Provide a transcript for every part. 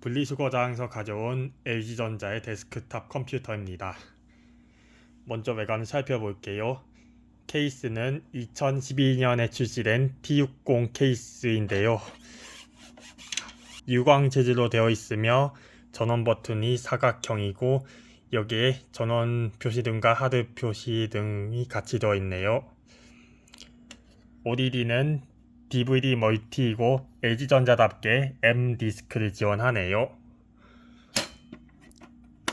분리수거장에서 가져온 LG전자의 데스크탑 컴퓨터입니다. 먼저 외관을 살펴볼게요. 케이스는 2012년에 출시된 T60 케이스인데요. 유광 재질로 되어 있으며 전원 버튼이 사각형이고 여기에 전원 표시 등과 하드 표시 등이 같이 되어 있네요. ODD는 DVD 멀티이고 LG전자답게 M 디스크를 지원하네요.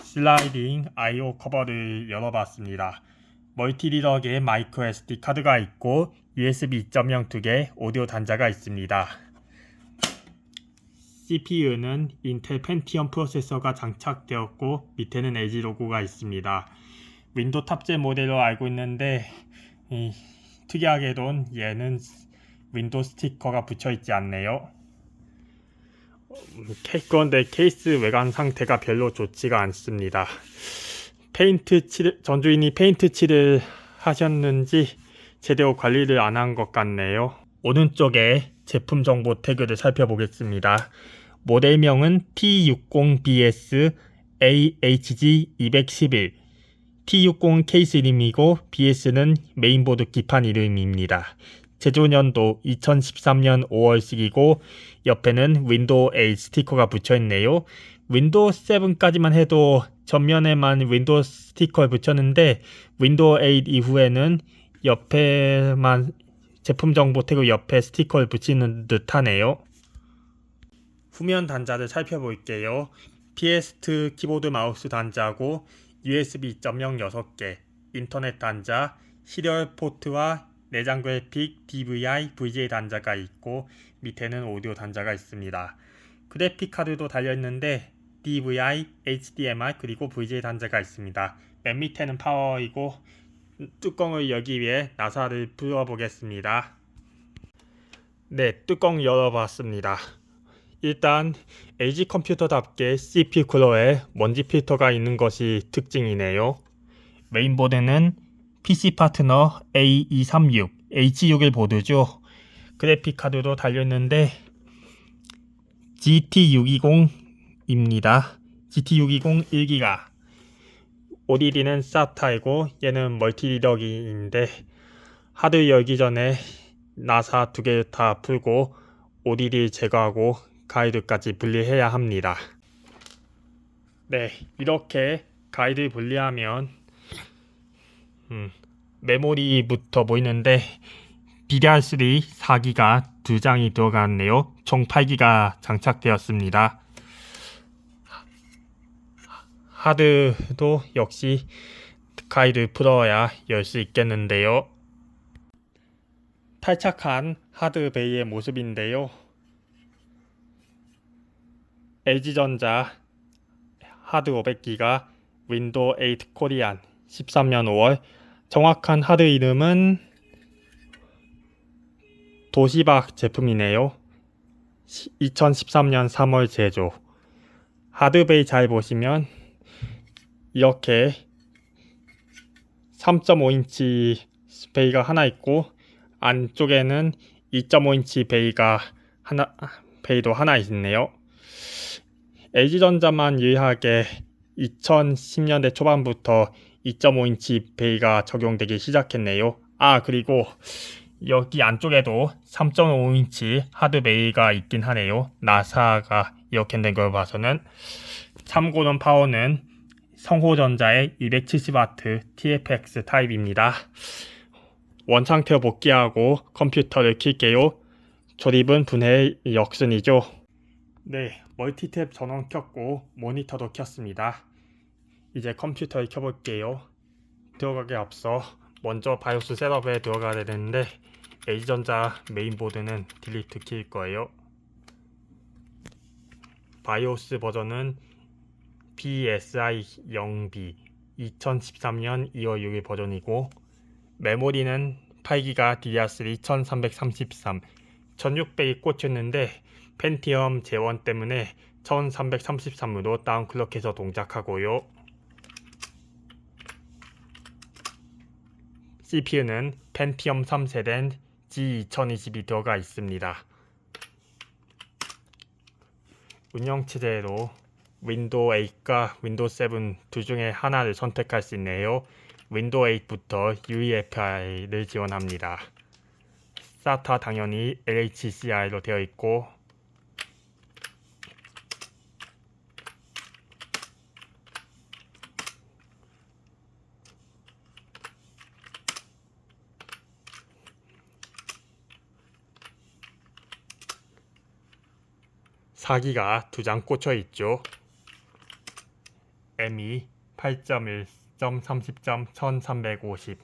슬라이딩 I/O 커버를 열어봤습니다. 멀티 리더기에 마이크로 SD 카드가 있고 USB 2.0두개 오디오 단자가 있습니다. CPU는 인텔 펜티엄 프로세서가 장착되었고 밑에는 LG 로고가 있습니다. 윈도 탑재 모델로 알고 있는데 이, 특이하게도 얘는 윈도 스티커가 붙여 있지 않네요. 음, 케- 그런데 케이스 외관 상태가 별로 좋지가 않습니다. 페인트 칠 전주인이 페인트 칠을 하셨는지 제대로 관리를 안 한 것 같네요. 오른쪽에 제품 정보 태그를 살펴보겠습니다. 모델명은 T60BS AHG211 T60 케이스 이름이고 BS는 메인보드 기판 이름입니다. 제조 연도 2013년 5월식이고 옆에는 윈도우 8 스티커가 붙여 있네요. 윈도우 7까지만 해도 전면에만 윈도우 스티커를 붙였는데 윈도우 8 이후에는 옆에만 제품 정보 태그 옆에 스티커를 붙이는 듯하네요. 후면 단자를 살펴볼게요. PS 키보드 마우스 단자고 USB 2.0 6개, 인터넷 단자, 시리얼 포트와 내장 그래픽, DVI, VGA 단자가 있고 밑에는 오디오 단자가 있습니다. 그래픽 카드도 달려 있는데 DVI, HDMI 그리고 VGA 단자가 있습니다. 맨 밑에는 파워이고 뚜껑을 열기 위해 나사를 풀어보겠습니다. 네, 뚜껑 열어봤습니다. 일단 LG 컴퓨터답게 CPU 쿨러에 먼지 필터가 있는 것이 특징이네요. 메인보드는 PC 파트너 A236, H61 보드죠. 그래픽 카드도 달려있는데 GT620입니다. GT620 1기가 ODD는 SATA이고 얘는 멀티리더기인데 하드 열기 전에 나사 두 개 다 풀고 ODD 제거하고 가이드까지 분리해야 합니다. 네, 이렇게 가이드 분리하면 음, 메모리부터 보이는데 DDR3 4기가 두 장이 들어갔네요. 총 8기가 장착되었습니다. 하드도 역시 가이드 풀어야 열 수 있겠는데요. 탈착한 하드 베이의 모습인데요. LG전자 하드 500기가 윈도우 8 코리안 13년 5월 정확한 하드 이름은 도시박 제품이네요. 2013년 3월 제조. 하드베이 잘 보시면 이렇게 3.5인치 베이가 하나 있고 안쪽에는 2.5인치 베이가 하나 베이도 하나 있네요. LG전자만 유일하게 2010년대 초반부터 2.5인치 베이가 적용되기 시작했네요. 아, 그리고 여기 안쪽에도 3.5인치 하드 베이가 있긴 하네요. 나사가 이렇게 된 걸 봐서는 참고는 파워는 성호전자의 270W TFX 타입입니다. 원상태로 복귀하고 컴퓨터를 킬게요. 조립은 분해 역순이죠. 네, 멀티탭 전원 켰고 모니터도 켰습니다. 이제 컴퓨터를 켜볼게요. 들어가기 앞서 먼저 바이오스 셋업에 들어가야 되는데 LG전자 메인보드는 딜리트 키일 거예요. 바이오스 버전은 PSI 0B 2013년 2월 6일 버전이고 메모리는 8기가 DDR3 1333 1600이 꽂혔는데 펜티엄 재원 때문에 1333으로 다운클럭해서 동작하고요. CPU는 펜티엄 3세대 G2022 들어가 있습니다. 운영체제로 윈도우 8과 윈도우 7 둘 중에 하나를 선택할 수 있네요. 윈도우 8부터 UEFI를 지원합니다. SATA 당연히 LHCI로 되어 있고 사기가 두 장 꽂혀 있죠. M2 8.1.30. 1350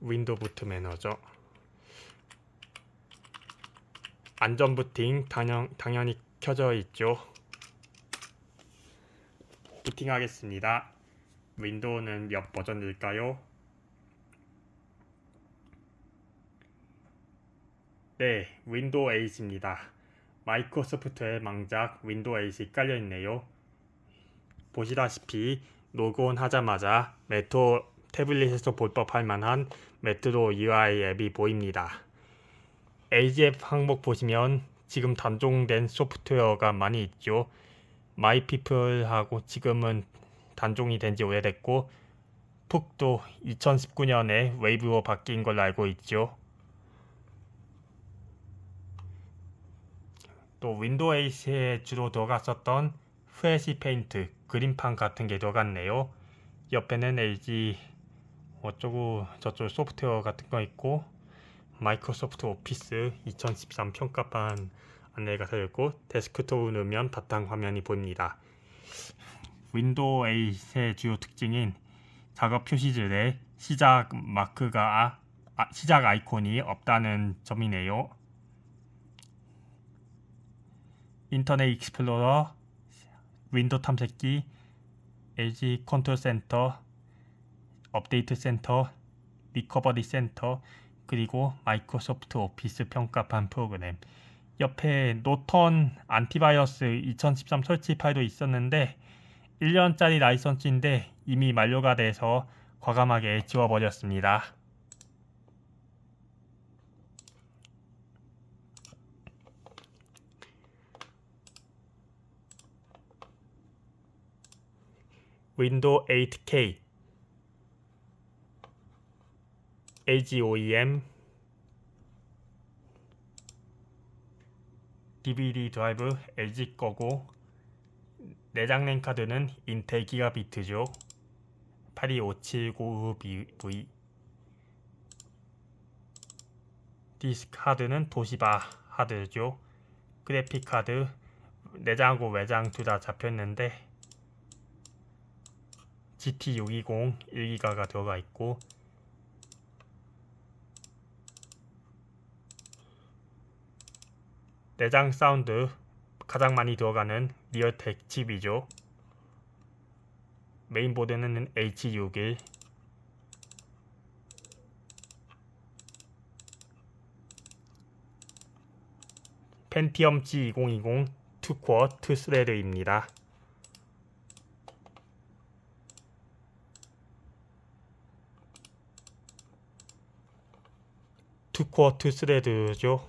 윈도우 부트 매너죠. 안전 부팅 당연, 당연히 켜져 있죠. 부팅하겠습니다. 윈도우는 몇 버전일까요? 네, 윈도우 8입니다. 마이크로소프트의 망작 윈도우 8이 깔려 있네요. 보시다시피 로그온 하자마자 메토 태블릿에서 볼 법할 만한 메트로 UI 앱이 보입니다. AGF 항목 보시면 지금 단종된 소프트웨어가 많이 있죠. 마이피플하고 지금은 단종이 된 지 오래됐고 푹도 2019년에 웨이브로 바뀐 걸로 알고 있죠. 또 윈도우 8에 주로 들어갔었던 프레시 페인트 그림판 같은 게 들어갔네요. 옆에는 LG 어쩌고 저쩌고 소프트웨어 같은 거 있고 마이크로소프트 오피스 2013 평가판 안내가 되어 있고 데스크톱을 누르면 바탕 화면이 보입니다. 윈도우 8의 주요 특징인 작업 표시줄에 시작 마크가 아, 시작 아이콘이 없다는 점이네요. 인터넷 익스플로러, 윈도우 탐색기, LG 컨트롤 센터, 업데이트 센터, 리커버리 센터, 그리고 마이크로소프트 오피스 평가판 프로그램. 옆에 노턴 안티바이러스 2013 설치 파일도 있었는데 1년짜리 라이선스인데 이미 만료가 돼서 과감하게 지워버렸습니다. 윈도우 8K LG OEM DVD 드라이브 LG 거고. 내장 램 카드는 인텔 기가비트죠. 82579V 디스크 하드는 도시바 하드죠. 그래픽 카드 내장하고 외장 둘 다 잡혔는데 GT620 1기가가 들어가 있고 내장 사운드 가장 많이 들어가는 리얼텍 칩이죠. 메인보드는 H61 펜티엄 G2020 2코어 2스레드입니다. 투코어 투스레드죠.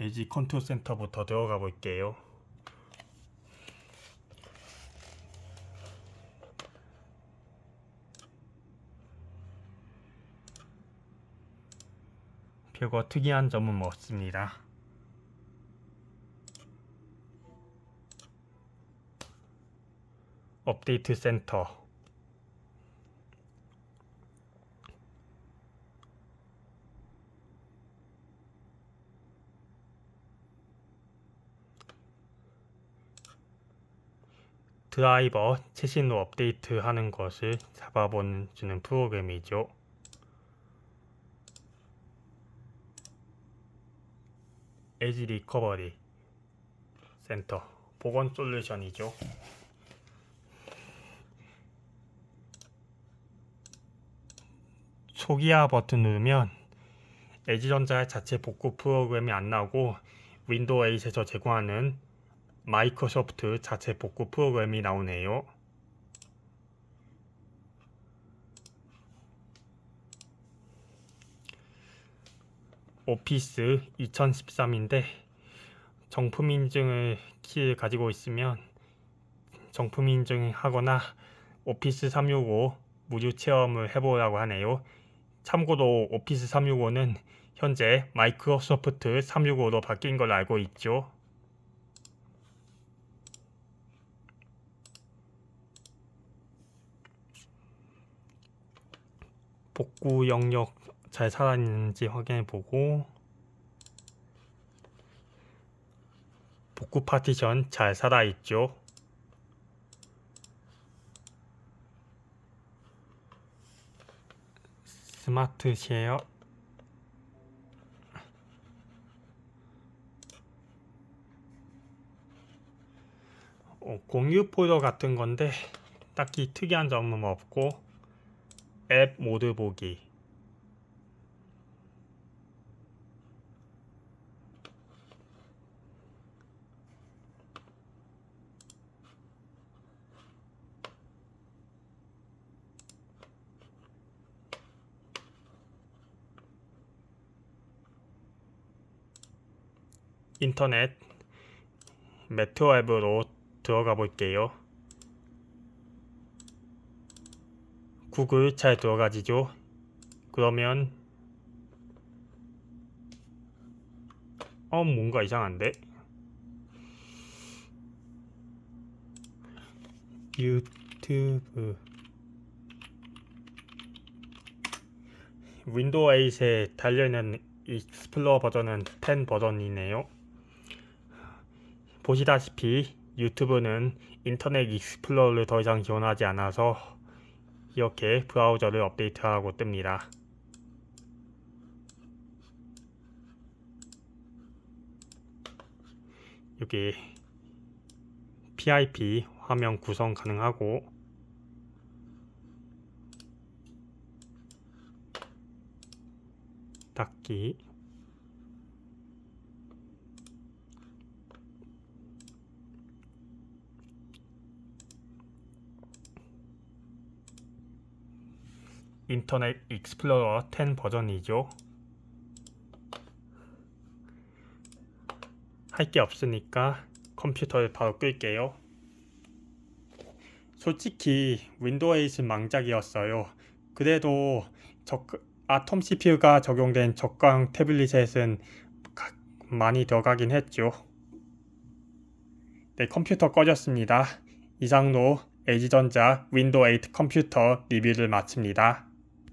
LG 컨트롤 센터부터 들어가 볼게요. 별거 특이한 점은 없습니다. 업데이트 센터 드라이버 최신으로 업데이트 하는 것을 잡아보는 프로그램이죠. 에지 리커버리 센터 보건 솔루션이죠. 초기화 버튼 누르면 LG전자의 자체 복구 프로그램이 안 나오고 윈도우 8에서 제공하는 마이크로소프트 자체 복구 프로그램이 나오네요. 오피스 2013인데 정품 인증을 키를 가지고 있으면 정품 인증하거나 오피스 365 무료 체험을 해보라고 하네요. 참고로 오피스 365는 현재 마이크로소프트 365로 바뀐 걸로 알고 있죠. 복구 영역 잘 살아있는지 확인해 보고 복구 파티션 잘 살아있죠. 스마트 쉐어 어, 공유 폴더 같은 건데 딱히 특이한 점은 없고 앱 모드 보기 인터넷 메테오 앱으로 들어가 볼게요. 구글 잘 들어가지죠? 그러면 어 뭔가 이상한데? 유튜브 윈도우 8에 달려있는 익스플로어 버전은 10 버전이네요. 보시다시피 유튜브는 인터넷 익스플로어를 더 이상 지원하지 않아서 이렇게 브라우저를 업데이트하고 뜹니다. 여기 PIP 화면 구성 가능하고 닫기 인터넷 익스플로러 10 버전이죠. 할 게 없으니까 컴퓨터를 바로 끌게요. 솔직히 윈도우 8은 망작이었어요. 그래도 적, 아톰 CPU가 적용된 저가형 태블릿에는 가- 많이 들어가긴 했죠. 네, 컴퓨터 꺼졌습니다. 이상으로 LG전자 윈도우 8 컴퓨터 리뷰를 마칩니다.